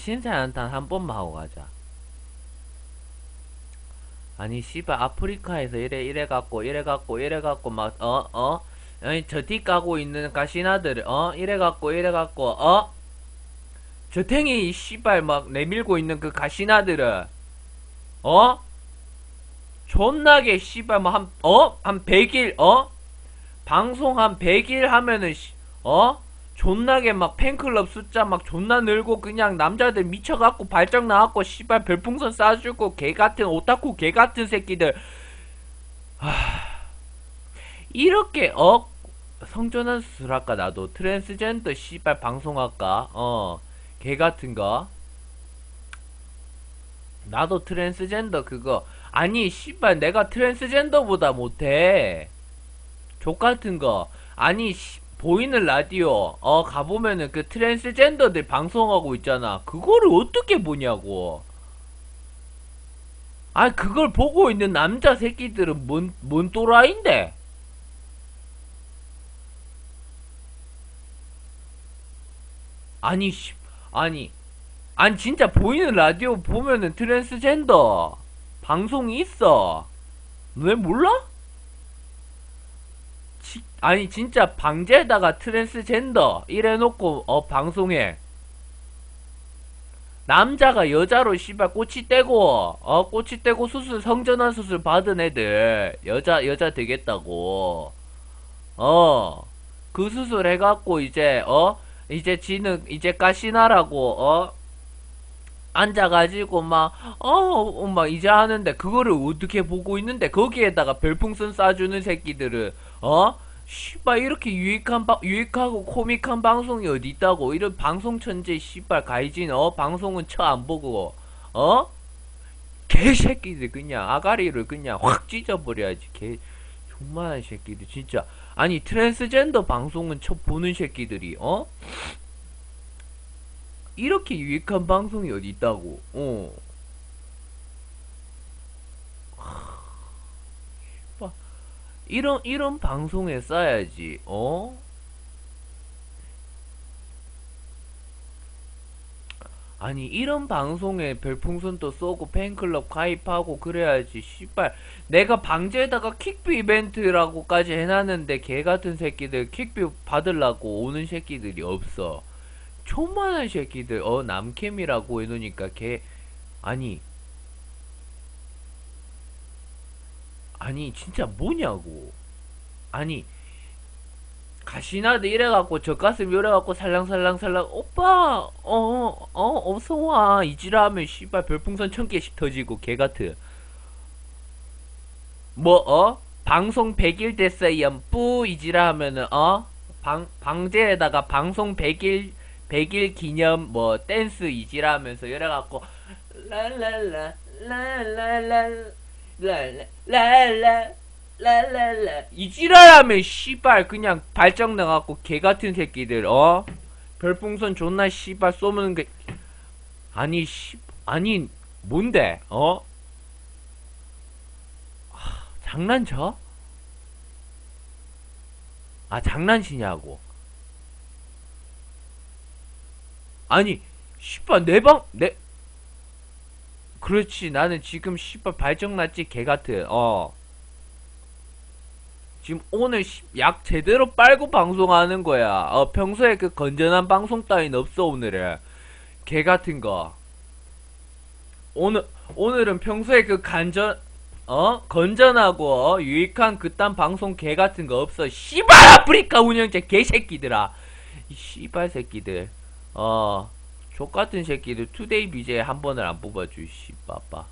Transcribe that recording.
신세한탄 한 번만 하고 가자. 아니 씨발 아프리카에서 이래 이래 갖고 이래 갖고 이래 갖고 막 어 어? 아니 저뒤 까고 있는 가시나들 어 이래 갖고 이래 갖고 어? 저탱이 이 씨발 막 내밀고 있는 그 가시나들은 어? 존나게 씨발 뭐 한 어? 한 100일 어? 방송 한 100일 하면은 씨, 어? 존나게 막 팬클럽 숫자 막 존나 늘고 그냥 남자들 미쳐갖고 발작 나갖고 씨발 별풍선 쏴주고 개같은 오타쿠 개같은 새끼들. 하... 이렇게 어? 성전환 수술할까 나도? 트랜스젠더 씨발 방송할까? 어. 개같은 거. 나도 트랜스젠더 그거. 아니 씨발 내가 트랜스젠더보다 못해. 족같은 거. 아니 씨, 보이는 라디오 어 가보면은 그 트랜스젠더들 방송하고 있잖아. 그거를 어떻게 보냐고. 아 그걸 보고 있는 남자 새끼들은 뭔, 뭔 또라이인데? 아니 씨 아니 아니 진짜 보이는 라디오 보면은 트랜스젠더 방송이 있어. 왜 몰라? 지- 아니 진짜 방제에다가 트랜스젠더 이래놓고 어 방송에. 남자가 여자로 씨발 꼬치 떼고 어 꼬치 떼고 수술 성전환 수술 받은 애들. 여자 여자 되겠다고. 어. 그 수술 해갖고 이제 어 이제 지는 이제 가시나라고 어 앉아가지고 막 어 막 이제 하는데 그거를 어떻게 보고 있는데 거기에다가 별풍선 쏴주는 새끼들은 어? 씨발 이렇게 유익한 바, 유익하고 코믹한 방송이 어디 있다고? 이런 방송 천재 씨발 가이진 어? 방송은 처 안 보고 어? 개새끼들 그냥 아가리를 그냥 확 찢어버려야지. 개 존만한 새끼들 진짜. 아니 트랜스젠더 방송은 처 보는 새끼들이 어 이렇게 유익한 방송이 어디 있다고? 어. 씨발. 이런 이런 방송에 써야지 어? 아니 이런 방송에 별풍선도 쏘고 팬클럽 가입하고 그래야지 씨발. 내가 방제에다가 킥뷰 이벤트라고까지 해놨는데 개같은 새끼들 킥뷰 받으려고 오는 새끼들이 없어 초만한 새끼들 어 남캠이라고 해놓으니까 개 아니 아니 진짜 뭐냐고 아니 가시나도 이래갖고 젖가슴 요래갖고 살랑살랑살랑 오빠 어어 어, 어서와 이지라하면 씨발 별풍선 천 개씩 터지고 개같은 뭐 어? 방송 100일 됐어요 뿌 이지라 하면은 어? 방, 방제에다가 방송 100일 100일 기념 뭐 댄스 이지라 하면서 이래갖고 랄랄라 랄랄라 랄랄라 랄랄라 이지랄하면 씨발 그냥 발정 나갖고 개같은 새끼들 어? 별풍선 존나 씨발 쏘는 게 아니 씨 아니 뭔데 어? 하, 장난쳐? 아 장난치냐고 아니 씨발 내 방 내 그렇지 나는 지금 씨발 발정 났지 개같은 어. 지금 오늘 씨- 약 제대로 빨고 방송하는 거야. 어 평소에 그 건전한 방송 따윈 없어 오늘은. 개같은 거. 오늘 오늘은 평소에 그 간전 어? 건전하고 어? 유익한 그딴 방송 개 같은 거 없어. 씨발 아프리카 운영자 개새끼들아. 이 씨발 새끼들 어 족같은 새끼들 투데이 BJ 한 번을 안 뽑아주 씨빠빠